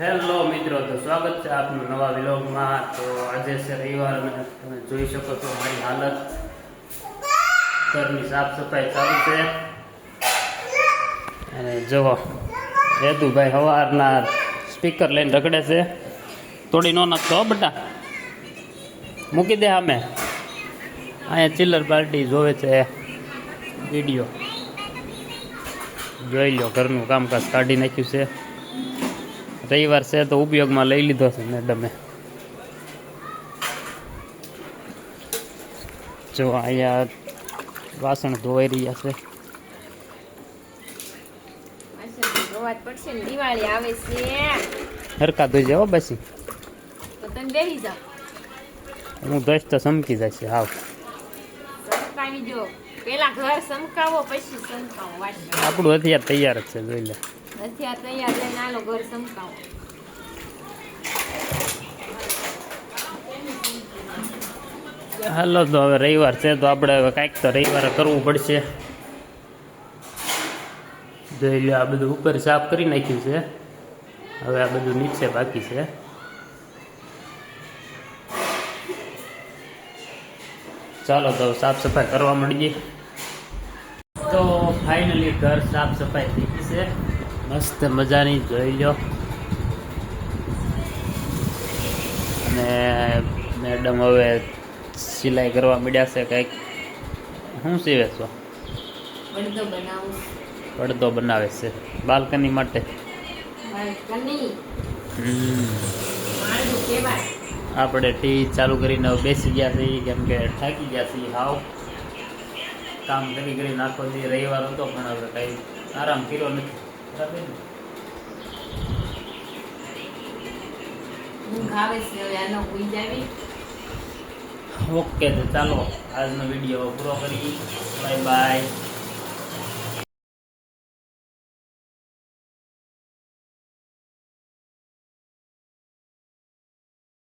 Hello મિત્રો, તો સ્વાગત છે આપનું નવા વિલોગમાં. તો આજે છે રવિવાર અને તમે જોઈ શકો છો મારી હાલત. ઘરની સાફ સફાઈ ચાલુ છે. અને જુઓ હેતુભાઈ સવારના સ્પીકર લઈને રખડે છે. થોડી નો નાખતો બટા મૂકી દે અમે અહીંયા ચિલ્લર પાર્ટી જોવે છે. વીડિયો. જોઈ લો ઘરનું કામકાજ કાઢી નાખ્યું છે. રવિવાર છે તો ઉપયોગમાં લઈ લીધો છે મેડમે. જો અહીંયા વાસણ ધોવાઈ રહ્યા છે. જોવા હરકા ધોઈ તમે બેસી હું ધોઈશ તો સમકી જશે હાવ. આપણું હથિયાર તૈયાર જ છે જોઈ લે. અત્યારે તૈયાર લઈને આલો ઘર સમકાવો હાલો, તો હવે રવિવાર છે, તો આપણે હવે કાંઈક તો રવિવારે કરવું પડશે. જોઈ આ બધું ઉપર સાફ કરી નાખ્યું છે. હવે આ બધું નીચે બાકી છે. ચાલો, તો સાફ સફાઈ કરવા મળીએ તો ફાઇનલી ઘર સાફ સફાઈ થઈ ગઈ છે. મસ્ત મજાની જોઈ લો. અને મેડમ હવે સિલાઈ કરવા મળ્યા છે કંઈક. શું સીવે છો? પડદો બનાવે. છે. બાલ્કની માટે. આપણે ટી ચાલુ કરીને બેસી ગયા છીએ કેમ કે થાકી ગયા છીએ હાવ. કામ કરી કરી નાખો દી રવિવાર હતો પણ હવે કંઈ આરામ કર્યો નથી. ઓકે તો ચાલો આજનો વીડિયો પૂરો કરી બાય બાય.